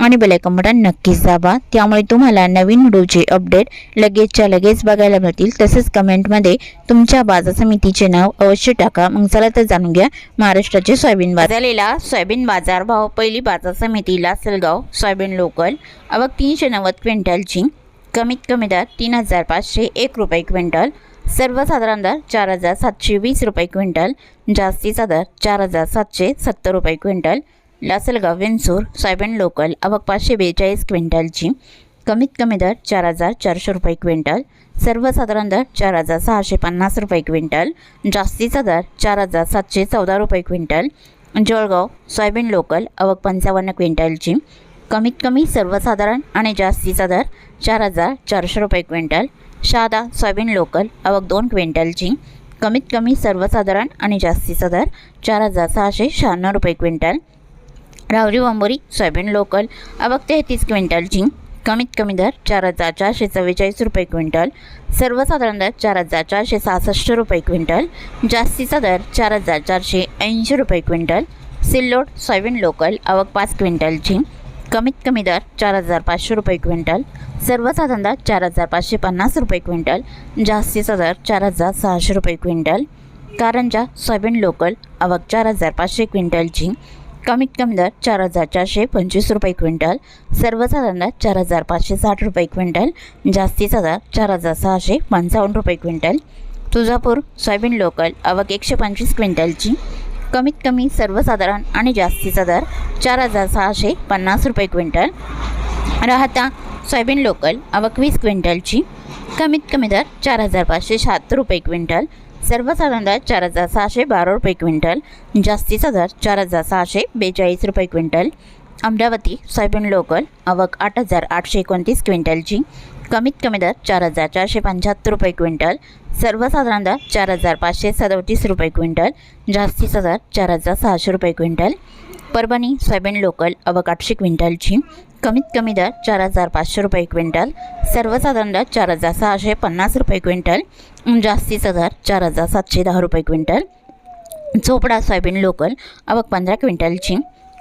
आणि bell icon button नक्कीच दाबा. त्यामुळे तुम्हाला नवीन व्हिडिओचे अपडेट लगेचच्या लगेच बघायला मिळतील. तसेच कमेंटमध्ये तुमच्या बाजार समितीचे नाव अवश्य टाका. मग चला तर जाणून घ्या महाराष्ट्राचे सोयाबीन बाजारलेला सोयाबीन बाजार भाव पहिली बाजार समिती लासलगाव सोयाबीन लोकल. अवघ तीनशे नव्वद क्विंटलची. कमीत कमी दर तीन हजार पाचशे एक रुपये क्विंटल. सर्वसाधारण दर चार हजार सातशे वीस रुपये क्विंटल. जास्तीचा दर चार हजार सातशे सत्तर रुपये quintal. Lasalgaon Vinchur soybean local आवक पाचशे बेचाळीस क्विंटलची. कमीत कमी दर चार हजार चारशे रुपये क्विंटल. सर्वसाधारण दर चार हजार सहाशे पन्नास रुपये क्विंटल. जास्तीचा दर चार हजार सातशे चौदा रुपये क्विंटल. जळगाव सोयाबीन लोकल आवक पंचावन्न क्विंटलची. कमीत कमी सर्वसाधारण आणि जास्तीचा दर चार हजार चारशे रुपये क्विंटल. शादा सोयाबीन लोकल आवक दोन क्विंटलची. कमीत कमी सर्वसाधारण आणि जास्तीचा दर चार हजार सहाशे शहाण्णव रुपये क्विंटल. रावरी वांबोरी सोयाबीन लोकल. अबक तेहतीस क्विंटलची कमीत कमी दर चार हजार चारशे चव्वेचाळीस रुपये क्विंटल. सर्वसाधारण दर चार हजार चारशे सहासष्ट रुपये क्विंटल. जास्तीचा दर चार हजार चारशे ऐंशी रुपये क्विंटल. Sillod soybean local. आवक पाच क्विंटलची कमीत कमी दर चार हजार पाचशे रुपये क्विंटल. सर्वसाधारण दर चार हजार पाचशे पन्नास रुपये क्विंटल. जास्तीचा दर चार हजार सहाशे रुपये क्विंटल. Karanja soybean local. आवक चार हजार पाचशे क्विंटलची कमीत कमी दर चार हजार चारशे पंचवीस रुपये क्विंटल सर्वसाधारण दर चार हजार पाचशे साठ रुपये क्विंटल जास्तीचा दर चार हजार सहाशे पंचावन्न रुपये क्विंटल. तुळजापूर सोयाबीन लोकल आवक एकशे पंचवीस क्विंटलची. कमीत कमी सर्वसाधारण आणि जास्तीचा दर चार हजार सहाशे पन्नास रुपये क्विंटल. राहता सोयाबीन लोकल आवक वीस क्विंटलची. कमीत कमी दर चार हजार पाचशे शहात्तर रुपये क्विंटल. सर्वसाधारण दर चार हजार सहाशे बारा रुपये क्विंटल जास्तीचा दर चार हजार सहाशे बेचाळीस रुपये क्विंटल अमरावती सोयाबीन लोकल आवक आठ हजार आठशे एकोणतीस क्विंटलची कमीत कमी दर चार हजार चारशे पंच्याहत्तर रुपये क्विंटल सर्वसाधारण दर चार हजार पाचशे सदोतीस रुपये क्विंटल जास्तीचा दर चार हजार सहाशे रुपये क्विंटल परभणी सोयाबीन लोकल आवक आठशे क्विंटलची कमीत कमी दर चार हजार पाचशे रुपये क्विंटल सर्वसाधारण दर चार हजार सहाशे पन्नास रुपये क्विंटल जास्तीचा दर चार हजार सातशे दहा रुपये क्विंटल. चोपडा सोयाबीन लोकल आवक पंधरा क्विंटलची.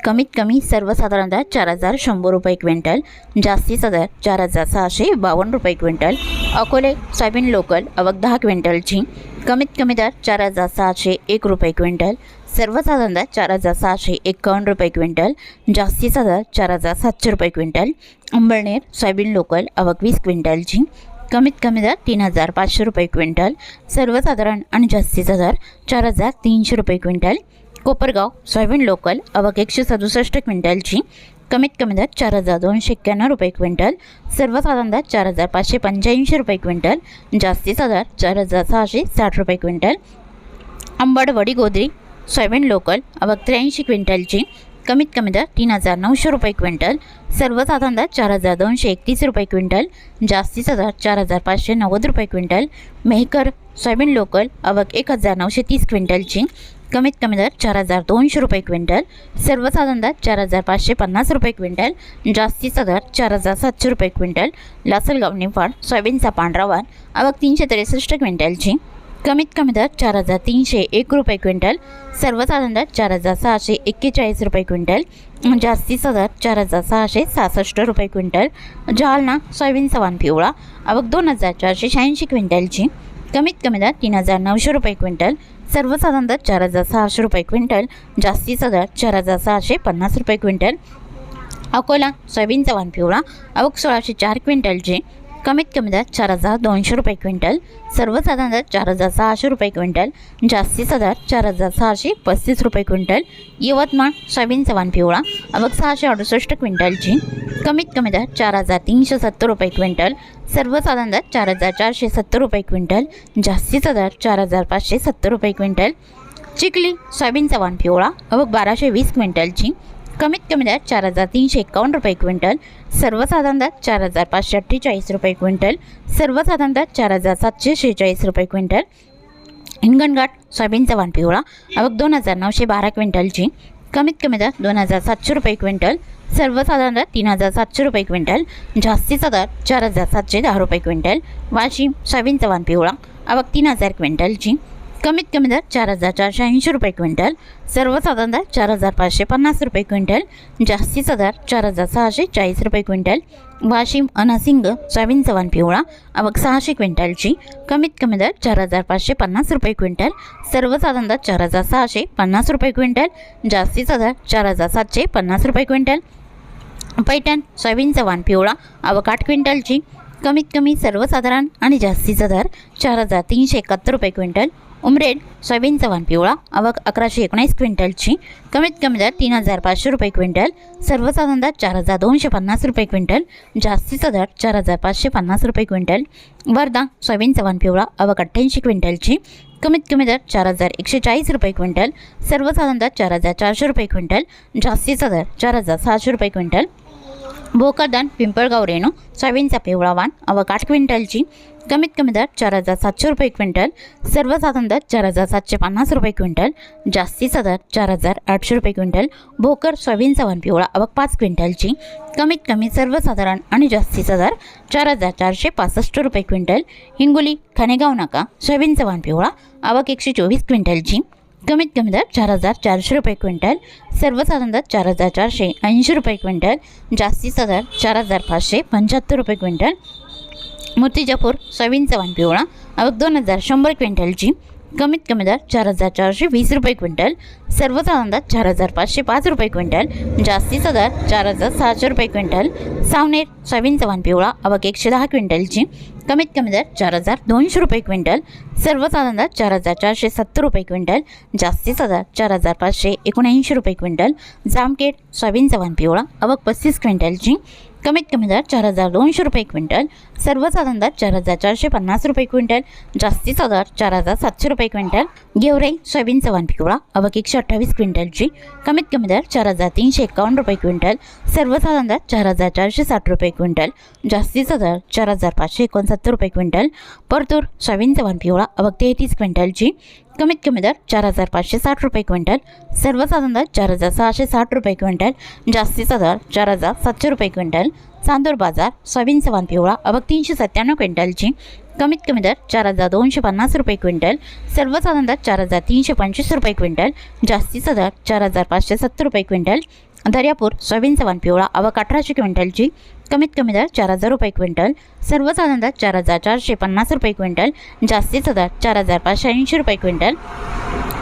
कमीत कमी सर्वसाधारणतः चार हजार शंभर रुपये क्विंटल जास्तीचा दर चार हजार सहाशे बावन्न रुपये क्विंटल अकोले सोयाबीन लोकल अवक दहा क्विंटलची कमीत कमी दर चार हजार सहाशे एक रुपये क्विंटल सर्वसाधारणतः चार हजार सहाशे एकावन्न रुपये क्विंटल जास्तीचा दर चार हजार सातशे रुपये क्विंटल अंबळनेर सोयाबीन लोकल आवक वीस क्विंटलची कमीत कमी दर तीन हजार पाचशे रुपये क्विंटल सर्वसाधारण आणि जास्तीचा दर चार हजार तीनशे रुपये क्विंटल कोपरगाव सोयाबीन लोकल आवक एकशे सदुसष्ट क्विंटलची कमीत कमी दर चार हजार दोनशे एक्क्याण्णव रुपये क्विंटल सर्वसाधारण दर चार हजार पाचशे पंच्याऐंशी रुपये क्विंटल जास्तीचा दर चार हजार सहाशे साठ रुपये quintal. Ambadwadi Godri soybean local अवक त्र्याऐंशी क्विंटलची कमीत कमी दर तीन हजार नऊशे रुपये क्विंटल सर्वसाधारण दर चार हजार दोनशे एकतीस रुपये क्विंटल जास्तीचा दर चार हजार पाचशे नव्वद रुपये क्विंटल. मेहकर सोयाबीन लोकल अवक एक हजार नऊशे तीस क्विंटलची कमीत कमी दर चार हजार दोनशे रुपये क्विंटल सर्वसाधारण दर चार हजार पाचशे पन्नास रुपये क्विंटल जास्तीचा दर चार हजार सातशे रुपये क्विंटल लासलगाव निफाड सोयाबीनचा पांढरा वाण आवक तीनशे त्रेसष्ट क्विंटलची. कमीत कमी दर चार हजार तीनशे एक रुपये क्विंटल सर्वसाधारण दर चार हजार सहाशे एक्केचाळीस रुपये क्विंटल जास्तीचा दर चार हजार सहाशे सहासष्ट रुपये क्विंटल जालना सोयाबीनचा वाण पिवळा आवक दोन हजार चारशे शहाऐंशी क्विंटलची. कमीत कमी दर तीन हजार नऊशे रुपये क्विंटल सर्वसाधारण दर चार हजार सहाशे रुपये क्विंटल जास्तीचा दर चार हजार सहाशे पन्नास रुपये क्विंटल. अकोला सोयाबीनचा वाण पिवळा. अवक सोळाशे चार क्विंटलचे कमीत कमी दर चार हजार दोनशे रुपये क्विंटल सर्वसाधारण दर चार हजार सहाशे रुपये क्विंटल जास्तीचा दर चार हजार सहाशे पस्तीस रुपये क्विंटल यवतमाळ सोयाबीन चव्हाण पिवळा अवघ सहाशे अडुसष्ट क्विंटलची. कमीत कमी दर चार हजार तीनशे सत्तर रुपये क्विंटल सर्वसाधारण दर चार हजार चारशे सत्तर रुपये क्विंटल जास्तीचा दर चार हजार पाचशे सत्तर रुपये क्विंटल. चिखली सोयाबीन चव्हाण पिवळा अवघ बाराशे वीस क्विंटलची. कमीत कमी दर चार हजार तीनशे एकावन्न रुपये क्विंटल सर्वसाधारण दर चार हजार पाचशे अठ्ठेचाळीस रुपये क्विंटल सर्वसाधारण दर चार हजार सातशे शेहेचाळीस रुपये क्विंटल. हिंगणघाट सोयाबीनचा वाण पिवळा आवक दोन हजार नऊशे बारा क्विंटलची कमीत कमी दर दोन हजार सातशे रुपये क्विंटल सर्वसाधारण दर तीन हजार सातशे रुपये क्विंटल जास्तीचा दर चार हजार सातशे दहा रुपये क्विंटल वाशिम सोयाबीनचा वाण पिवळा आवक तीन हजार क्विंटलची. कमीत कमी दर चार हजार चारशे ऐंशी रुपये क्विंटल. सर्वसाधारण दर चार हजार पाचशे पन्नास रुपये क्विंटल. जास्तीचा दर चार हजार सहाशे चाळीस रुपये क्विंटल. वाशिम अनासिंग सोयाबीन चव्हाण पिवळा आवक सहाशे क्विंटलची. कमीत कमी दर चार हजार पाचशे पन्नास रुपये क्विंटल. सर्वसाधारण दर चार हजार सहाशे पन्नास रुपये क्विंटल. जास्तीचा दर चार हजार सातशे पन्नास रुपये क्विंटल. पैठण सोयाबीन चव्हाण पिवळा आवक आठ क्विंटलची. कमीत कमी सर्वसाधारण आणि जास्तीचा दर चार हजार तीनशे एकाहत्तर रुपये क्विंटल. उमरेड सोयाबीन वाण पिवळा आवक अकराशे एकोणीस क्विंटलची कमीत कमी दर तीन हजार पाचशे रुपये क्विंटल सर्वसाधारण दर चार हजार दोनशे पन्नास रुपये क्विंटल जास्तीचा दर चार हजार पाचशे पन्नास रुपये क्विंटल वर्धा सोयाबीन वाण पिवळा आवक अठ्ठ्याऐंशी क्विंटलची कमीत कमी दर चार हजार एकशे चाळीस रुपये क्विंटल सर्वसाधारण दर चार हजार चारशे रुपये क्विंटल जास्तीचा दर चार हजार सहाशे रुपये क्विंटल भोकरदान पिंपळगाव रेणू सोयाबीनचा पिवळा वाण आवक आठ क्विंटलची कमीत कमी दर चार हजार सातशे रुपये क्विंटल सर्वसाधारण दर चार हजार सातशे पन्नास रुपये क्विंटल जास्तीचा दर चार हजार आठशे रुपये क्विंटल भोकर सोयाबीनचा वाण पिवळा अवक पाच क्विंटलची कमीत कमी सर्वसाधारण आणि जास्तीचा दर चार हजार चारशे पासष्ट रुपये क्विंटल हिंगोली खानेगाव नाका सोयाबीनचा वाण पिवळा आवक एकशे चोवीस क्विंटलची कमीत कमी दर चार हजार चारशे रुपये क्विंटल सर्वसाधारण दर चार हजार चारशे ऐंशी रुपये क्विंटल जास्तीचा दर चार हजार पाचशे पंच्याहत्तर रुपये क्विंटल. मूर्तिजापूर सोयाबीन चव्हाण पिवळा अवघ दोन हजार शंभर क्विंटलची कमीत कमी दर चार हजार चारशे वीस रुपये क्विंटल. सर्वसाधारण दर चार हजार पाचशे पाच रुपये क्विंटल. जास्तीचा दर चार हजार सहाशे रुपये क्विंटल. सावनेर सोयाबीन चव्हाण पिवळा आवक एकशे दहा क्विंटलची. कमीत कमी दर चार हजार दोनशे रुपये क्विंटल. सर्वसाधारण दर चार हजार चारशे सत्तर रुपये क्विंटल. जास्तीचा दर चार हजार पाचशे एकोणऐंशी रुपये क्विंटल. जामखेड सोयाबीन चव्हाण पिवळा आवक पस्तीस क्विंटलची. कमीत कमी दर चार हजार दोनशे रुपये क्विंटल सर्वसाधारण दर चार हजार चारशे पन्नास रुपये क्विंटल जास्तीचा दर चार हजार सातशे रुपये क्विंटल गेवरे सोयाबीन चव्हाण पिकवळा अवक एकशे अठ्ठावीस क्विंटलची कमीत कमी दर चार हजार तीनशे एकावन्न रुपये क्विंटल सर्वसाधारण दर चार हजार चारशे साठ रुपये क्विंटल जास्तीचा दर चार हजार पाचशे एकोणसत्तर रुपये क्विंटल परतूर सोयाबीन चव्हाण पिवळा अवक तेहतीस क्विंटलची कमीत कमी दर चार हजार पाचशे साठ रुपये क्विंटल सर्वसाधारण दर चार हजार सहाशे साठ रुपये क्विंटल जास्तीचा दर चार हजार सातशे रुपये क्विंटल चांदूर बाजार सोयाबीन सवान पिवळा अबक तीनशे सत्त्याण्णव क्विंटलची कमीत कमी दर चार हजार दोनशे पन्नास रुपये क्विंटल सर्वसाधारण दर चार हजार तीनशे पंचवीस रुपये क्विंटल जास्तीचा दर चार हजार पाचशे सत्तर रुपये क्विंटल दर्यापूर सोयाबीन सवान पिवळा अबक अठराशे क्विंटलची कमीत कमी दर चार हजार रुपये क्विंटल सर्वसाधारण दर चार हजार चारशे पन्नास रुपये क्विंटल जास्तीचा दर चार हजार पाचशे ऐंशी रुपये क्विंटल.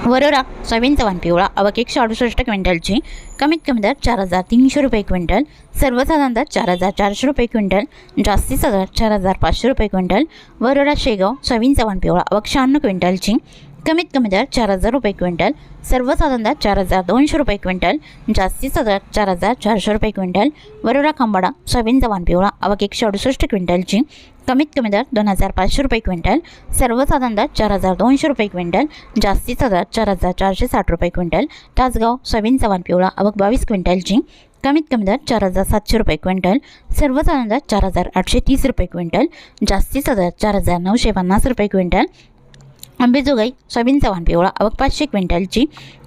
वरोरा सोयाबीन चव्हाण पिवळा अवक एकशे अडुसष्ट क्विंटलची कमीत कमी दर चार हजार तीनशे रुपये क्विंटल सर्वसाधारण दर चार हजार चारशे रुपये क्विंटल जास्तीचा दर चार हजार पाचशे रुपये क्विंटल. वरोरा शेगाव सोयाबीन चव्हाण पिवळा अवक शहाण्णव क्विंटलची कमीत कमी दर चार हजार रुपये क्विंटल सर्वसाधारण दर चार हजार दोनशे रुपये क्विंटल जास्तीचा दर चार हजार चारशे रुपये क्विंटल वरोरा खांबाडा सोयाबीन जवान पिवळा अवक एकशे अडुसष्ट क्विंटलची कमीत कमी दर दोन हजार पाचशे रुपये क्विंटल सर्वसाधारण दर चार हजार दोनशे रुपये क्विंटल जास्तीचा दर चार हजार चारशे साठ रुपये क्विंटल तासगाव सोयाबीन जवान पिवळा अवक बावीस क्विंटलची कमीत कमी दर चार हजार सातशे रुपये क्विंटल सर्वसाधारण दर चार हजार आठशे तीस रुपये क्विंटल जास्तीचा दर चार हजार नऊशे पन्नास रुपये क्विंटल अंबेजोगाई सोयाबीन चव्हाण पिवळा अवक पाचशे क्विंटलची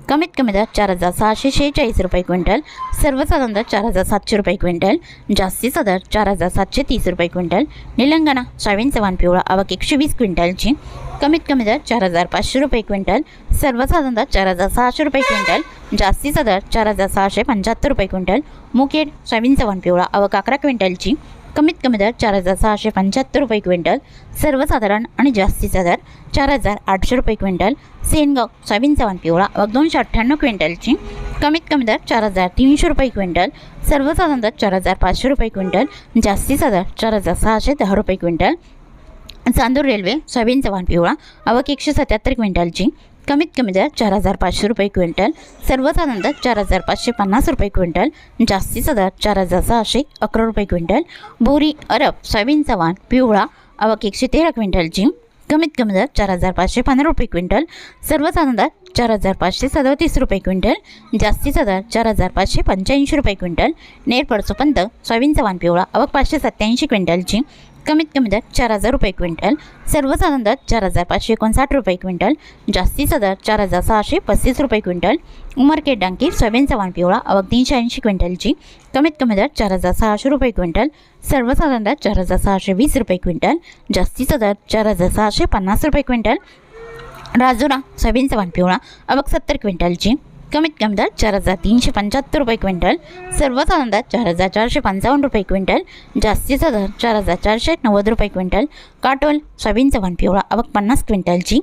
कमीत कमी दर चार हजार सहाशे शेहेचाळीस रुपये क्विंटल सर्वसाधारण दर चार हजार सातशे रुपये क्विंटल जास्तीचा दर चार हजार सातशे तीस रुपये क्विंटल निलंगणा सोयाबीन चव्हाण पिवळा आवक एकशे वीस क्विंटलची कमीत कमी दर चार हजार पाचशे रुपये क्विंटल सर्वसाधारण दर चार हजार सहाशे रुपये क्विंटल जास्तीचा दर चार हजार सहाशे पंच्याहत्तर रुपये क्विंटल मुकेड सोयाबीन चव्हाण पिवळा आवक अकरा क्विंटलची कमीत कमी दर चार हजार सहाशे पंच्याहत्तर रुपये क्विंटल सर्वसाधारण आणि जास्तीचा दर चार हजार आठशे रुपये क्विंटल सेनगाव सोयाबीन चव्हाण पिवळा व दोनशे अठ्ठ्याण्णव क्विंटलची कमीत कमी दर चार हजार तीनशे रुपये क्विंटल सर्वसाधारण दर चार हजार पाचशे रुपये क्विंटल जास्तीचा दर चार हजार सहाशे दहा रुपये quintal. Chandur railway soybean Chavan पिवळा अवक एकशे सत्याहत्तर क्विंटलची कमीत कमी दर चार हजार पाचशे रुपये क्विंटल. सर्वसाधारण दर चार हजार पाचशे पन्नास रुपये क्विंटल. जास्तीचा दर चार हजार सहाशे अकरा रुपये क्विंटल. बोरी अरब सोयाबीन चव्हाण पिवळा अवक एकशे तेरा क्विंटलची कमीत कमी दर चार हजार पाचशे पंधरा रुपये क्विंटल. सर्वसाधारण दर चार हजार पाचशे सदतीस रुपये क्विंटल. जास्तीचा दर चार हजार पाचशे पंच्याऐंशी रुपये क्विंटल. नेरपडसोपंत सोयाबीनचा वाण पिवळा आवक पाचशे सत्त्याऐंशी क्विंटलची कमीत कमी दर चार हजार रुपये क्विंटल सर्वसाधारण दर चार हजार पाचशे एकोणसाठ रुपये क्विंटल जास्तीचा दर चार हजार सहाशे पस्तीस रुपये क्विंटल उमरकेट डांकी सोयाबीनचा वाण पिवळा अवघ तीनशे ऐंशी क्विंटलची कमीत कमी दर चार हजार सहाशे रुपये क्विंटल सर्वसाधारण दर चार हजार सहाशे वीस रुपये क्विंटल जास्तीचा दर चार हजार सहाशे पन्नास रुपये क्विंटल राजुरा सोयाबीनचा वाण पिवळा अवघ सत्तर क्विंटलची कमीत कमी दर चार हजार तीनशे पंच्याहत्तर रुपये क्विंटल. सर्वसाधारण दर चार हजार चारशे पंचावन्न रुपये क्विंटल. जास्तीचा दर चार हजार चारशे नव्वद रुपये क्विंटल. काटोल सोयाबीनचा वन पिवळा आवक पन्नास क्विंटलची.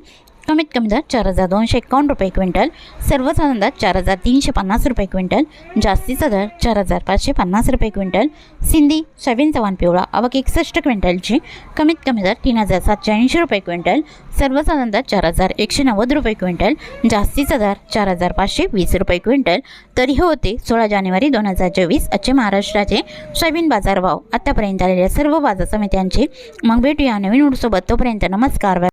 कमीत कमी दर चार हजार दोनशे एकावन्न रुपये क्विंटल सर्वसाधारण दर चार हजार तीनशे पन्नास रुपये क्विंटल जास्तीचा दर चार हजार पाचशे पन्नास रुपये क्विंटल सिंधी सोयाबीन चव्हाण पिवळा आवक एकसष्ट क्विंटलची कमीत कमी दर तीन हजार सातशे ऐंशी रुपये क्विंटल सर्वसाधारण दर चार हजार एकशे नव्वद रुपये क्विंटल जास्तीचा दर चार हजार पाचशे वीस रुपये क्विंटल. तरी हे होते सोळा जानेवारी दोन हजार चोवीस आजचे महाराष्ट्राचे सोयाबीन बाजारभाव. आतापर्यंत आलेल्या सर्व बाजार समित्यांचे मग भेटूया नवीन उडसोबत तोपर्यंत नमस्कार